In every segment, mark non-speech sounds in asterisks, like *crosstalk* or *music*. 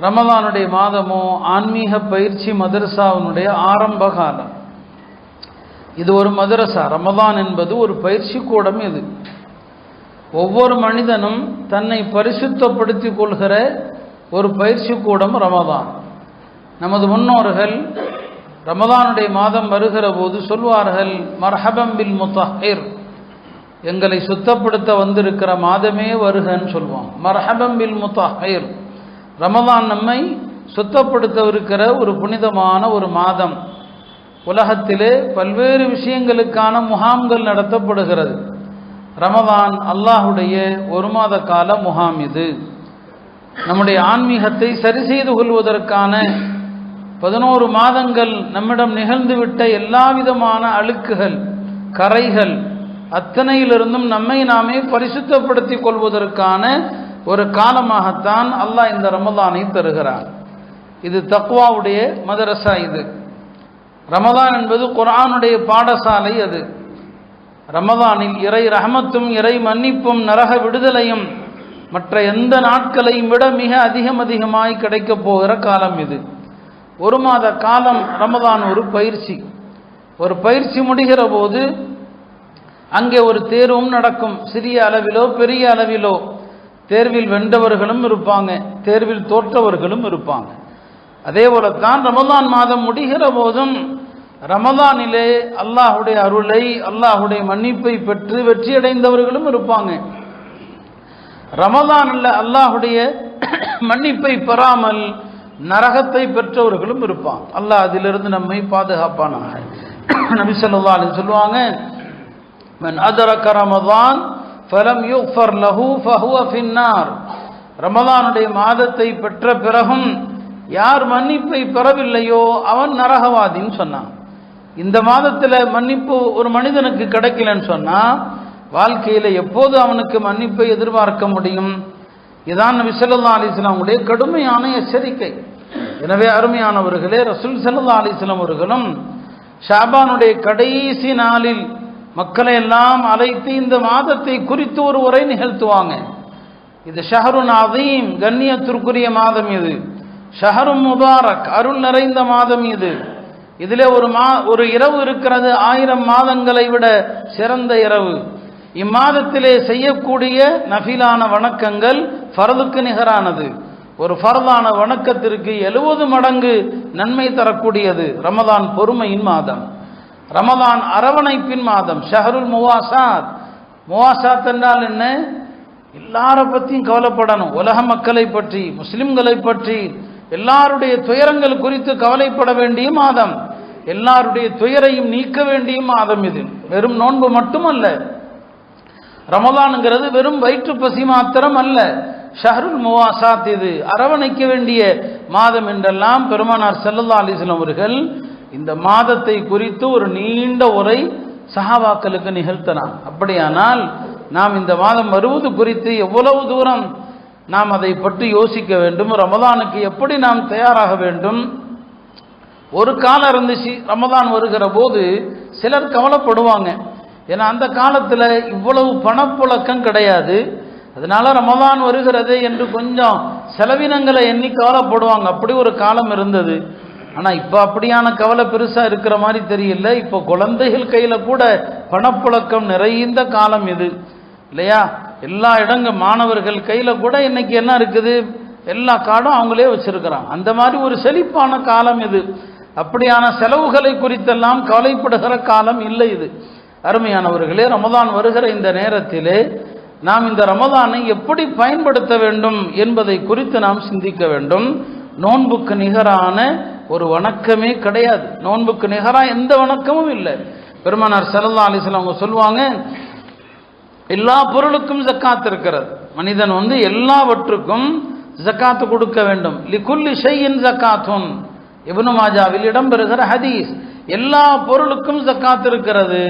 ரமதானுடைய மாதமும் ஆன்மீக பயிற்சி மதரசாவினுடைய ஆரம்ப காலம் இது ஒரு மதரசா. ரமதான் என்பது ஒரு பயிற்சி கூடம் இது. ஒவ்வொரு மனிதனும் தன்னை பரிசுத்தப்படுத்திக் கொள்கிற ஒரு பயிற்சி கூடம் ரமதான். நமது முன்னோர்கள் ரமதானுடைய மாதம் வருகிற போது சொல்வார்கள் மர்ஹபம் பில் முத்தஹிர். எங்களை சுத்தப்படுத்த வந்திருக்கிற மாதமே வருகன்னு சொல்லுவோம் மர்ஹபம் பில் முத்தஹிர். ரமதான் நம்மை சுத்தப்படுத்தவிருக்கிற ஒரு புனிதமான ஒரு மாதம். உலகத்திலே பல்வேறு விஷயங்களுக்கான முகாம்கள் நடத்தப்படுகிறது. ரமதான் அல்லாஹுடைய ஒரு மாத கால முகாம் இது. நம்முடைய ஆன்மீகத்தை சரி செய்து கொள்வதற்கான பதினோரு மாதங்கள் நம்மிடம் நிகழ்ந்துவிட்ட எல்லா விதமான அழுக்குகள் கரைகள் அத்தனையிலிருந்தும் நம்மை நாமே பரிசுத்தப்படுத்திக் கொள்வதற்கான ஒரு காலமாகத்தான் அல்லாஹ் இந்த ரமலானை தருகிறான். இது தக்குவாவுடைய மதரசா இது. ரமதான் என்பது குரானுடைய பாடசாலை அது. ரமதானில் இறை ரஹமத்தும் இறை மன்னிப்பும் நரக விடுதலையும் மற்ற எந்த நாட்களையும் விட மிக அதிகம் அதிகமாய் கிடைக்கப் போகிற காலம் இது. ஒரு மாத காலம் ரமதான் ஒரு பயிற்சி. ஒரு பயிற்சி முடிகிற போது அங்கே ஒரு தேர்வும் நடக்கும். சிறிய அளவிலோ பெரிய அளவிலோ தேர்வில் வென்றவர்களும் இருப்பாங்க தேர்வில் தோற்றவர்களும் இருப்பாங்க. அதே போலத்தான் ரமதான் மாதம் முடிகிற போதும் ரமதானிலே அல்லாஹுடைய அருளை அல்லாஹுடைய மன்னிப்பை பெற்று வெற்றியடைந்தவர்களும் இருப்பாங்க. ரமதானில் அல்லாஹுடைய *clears throat* மன்னிப்பை பெறாமல் நரகத்தை பெற்றவர்களும் இருப்பான் அல்லாஹ் அதிலிருந்து நம்மை பாதுகாப்பானாக. *clears throat* நபி சொல்லுவாங்க சொல்லுவாங்க ரமதான் ஃபலம் யுஃபர் லஹூ ஃபஹுவ ஃபின்னார் ரமதானுடைய மாதத்தை பெற்ற பிறகும் யார் மன்னிப்பை பெறவில்லையோ அவன் நரகவாதின்னு சொன்னான். இந்த மாதத்தில் மன்னிப்பு ஒரு மனிதனுக்கு கிடைக்கலன்னு சொன்னால் வாழ்க்கையில் எப்போது அவனுக்கு மன்னிப்பை எதிர்பார்க்க முடியும்? இதான் நபி சல்லா அலிஸ்லாமுடைய கடுமையான எச்சரிக்கை. எனவே அருமையானவர்களே ரசூல் சல்லா அலிஸ்லாம் அவர்களும் ஷாபானுடைய கடைசி நாளில் மக்களை எல்லாம் அழைத்து இந்த மாதத்தை குறித்து ஒரு உரை நிகழ்த்துவாங்க. இது ஷஹருன் அதீம் கண்ணியத்திற்குரிய மாதம் இது. ஷஹரும் முபாரக் அருள் நிறைந்த மாதம் இது. இதில் ஒரு மா ஒரு இரவு இருக்கிறது ஆயிரம் மாதங்களை விட சிறந்த இரவு. இம்மாதத்திலே செய்யக்கூடிய நஃபிலான வணக்கங்கள் ஃபரதுக்கு நிகரானது. ஒரு ஃபரதான வணக்கத்திற்கு எழுபது மடங்கு நன்மை தரக்கூடியது ரமதான் பொறுமையின் மாதம். ரமதான் அரவணைப்பின் மாதம் ஷஹருல் முவாசாத். முவாசாத் என்றால் என்ன? எல்லார பற்றியும் கவலைப்படணும். உலக மக்களை பற்றி முஸ்லிம்களை பற்றி எல்லாருடைய துயரங்கள் குறித்து கவலைப்பட வேண்டிய மாதம். எல்லாருடைய துயரையும் நீக்க வேண்டிய மாதம் இது. வெறும் நோன்பு மட்டுமல்ல. ரமதானுங்கிறது வெறும் வயிற்று பசி மாத்திரம் அல்ல ஷஹருல் முவாசாத் இது. அரவணைக்க வேண்டிய மாதம் என்றெல்லாம் பெருமானார் செல்லல்லா அலிஸ்லாம் அவர்கள் இந்த மாதத்தை குறித்து ஒரு நீண்ட உரை சஹாபாக்களுக்கு நிகழ்த்தலாம் அப்படியானால் நாம் இந்த மாதம் வருவது குறித்து எவ்வளவு தூரம் நாம் அதை பற்றி யோசிக்க வேண்டும் ரமதானுக்கு எப்படி நாம் தயாராக வேண்டும்? ஒரு காலம் இருந்துச்சு ரமதான் வருகிற போது சிலர் கவலைப்படுவாங்க. ஏன்னா அந்த காலத்தில் இவ்வளவு பணப்புழக்கம் கிடையாது. அதனால ரமதான் வருகிறது என்று கொஞ்சம் செலவினங்களை எண்ணி கவலைப்படுவாங்க. அப்படி ஒரு காலம் இருந்தது. ஆனால் இப்போ அப்படியான கவலை பெருசாக இருக்கிற மாதிரி தெரியல. இப்போ குழந்தைகள் கையில் கூட பணப்புழக்கம் நிறைந்த காலம் இது. இல்லையா? எல்லா இடங்கள் மாணவர்கள் கையில் கூட இன்றைக்கி என்ன இருக்குது? எல்லா காடும் அவங்களே வச்சுருக்கிறான் அந்த மாதிரி ஒரு செழிப்பான காலம் இது. அப்படியான செலவுகளை குறித்தெல்லாம் கவலைப்படுகிற காலம் இல்லை இது. அருமையானவர்களே ரமதான் வருகிற இந்த நேரத்திலே நாம் இந்த ரமதானை எப்படி பயன்படுத்த வேண்டும் என்பதை குறித்து நாம் சிந்திக்க வேண்டும். நோன்புக்கு நிகரான ஒரு வணக்கமே கிடையாது. நோன்புக்கு நிகராக எந்த வணக்கமும் இல்லை. பெருமானார் சல்லா அலிஸ்லாம் அவங்க சொல்லுவாங்க எல்லா பொருளுக்கும் ஜக்காத் இருக்கிறது. மனிதன் வந்து எல்லாவற்றுக்கும் ஜக்காத்து கொடுக்க வேண்டும். லிகுல்லி ஷையின் ஜக்காத்தும் இபுனு மாஜாவில் இடம்பெறுகிற ஹதீஸ் எல்லா பொருளுக்கும் ஜக்காத்து இருக்கிறது.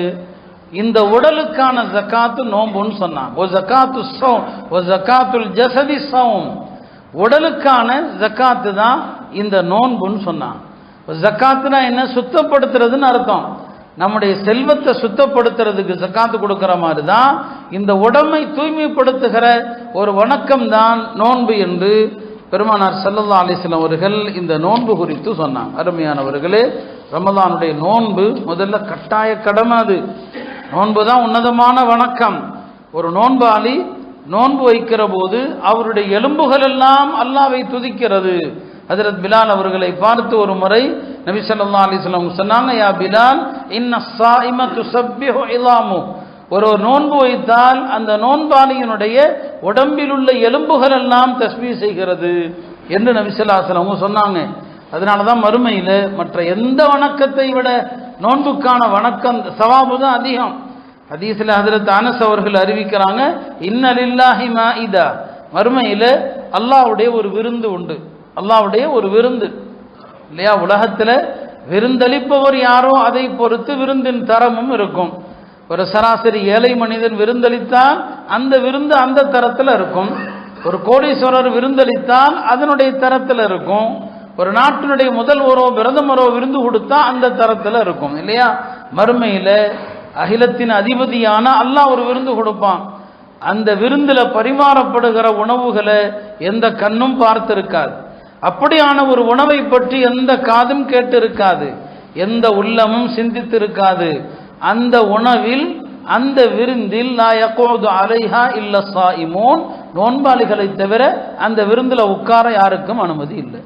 இந்த உடலுக்கான ஜக்காத்து நோம்புன்னு சொன்னான் ஓ ஜக்காத்து சோம் ஓ ஜக்காத்துல் ஜசதி சோம் உடலுக்கான ஜக்காத்து தான் இந்த நோன்புன்னு சொன்னான். ஜக்காத்துனா என்ன? சுத்தப்படுத்துறதுன்னு அர்த்தம். நம்முடைய செல்வத்தை சுத்தப்படுத்துறதுக்கு ஜக்காத்து கொடுக்குற மாதிரி தான் இந்த உடம்பை தூய்மைப்படுத்துகிற ஒரு வணக்கம் தான் நோன்பு என்று பெருமானார் சல்லல்லா அலிஸ்லாம் அவர்கள் இந்த நோன்பு குறித்து சொன்னாங்க. அருமையானவர்களே ரமதானுடைய நோன்பு முதல்ல கட்டாய கடமை அது. நோன்பு தான் உன்னதமான வணக்கம். ஒரு நோன்பாளி நோன்பு வைக்கிற போது அவருடைய எலும்புகள் எல்லாம் அல்லாவை துதிக்கிறது. ஹசரத் பிலால் அவர்களை பார்த்து ஒரு முறை நபி சொல்லா அலிஸ்லாம் சொன்னாங்க யா பிலால் இன்ன ஒரு ஒரு நோன்பு வைத்தால் அந்த நோன்பாளியினுடைய உடம்பில் உள்ள எலும்புகள் எல்லாம் தஸ்மி செய்கிறது என்று நபிசல்லாசன் அவங்க சொன்னாங்க. அதனால தான் மறுமையில் மற்ற எந்த வணக்கத்தை விட நோன்புக்கான வணக்கம் சவாபு தான் அதிகம். ஹதீஸில் ஹதரத் அனஸ் அவர்கள் அறிவிக்கிறாங்க இன்னலில்லாஹி மாஇதா. மறுமையில் அல்லாஹ்வுடைய ஒரு விருந்து உண்டு. அல்லாவுடைய ஒரு விருந்து. இல்லையா? உலகத்தில் விருந்தளிப்பவர் யாரோ அதை பொறுத்து விருந்தின் தரமும் இருக்கும். ஒரு சராசரி ஏழை மனிதன் விருந்தளித்தால் அந்த விருந்து அந்த தரத்தில் இருக்கும். ஒரு கோடீஸ்வரர் விருந்தளித்தால் அதனுடைய தரத்தில் இருக்கும். ஒரு நாட்டினுடைய முதல்வரோ பிரதமரோ விருந்து கொடுத்தா அந்த தரத்தில் இருக்கும். இல்லையா? மறுமையில் அகிலத்தின் அதிபதியான அல்லாஹ் ஒரு விருந்து கொடுப்பான். அந்த விருந்தில் பரிமாறப்படுகிற உணவுகளை எந்த கண்ணும் பார்த்திருக்காது. அப்படியான ஒரு உணவை பற்றி எந்த காதும் கேட்டிருக்காது. எந்த உள்ளமும் சிந்தித்திருக்காது. அந்த உணவில் அந்த விருந்தில் லா யகூது அலைஹா இல்ல சாயிமோன். நோன்பாளிகளை தவிர அந்த விருந்தில் உட்கார யாருக்கும் அனுமதி இல்லை.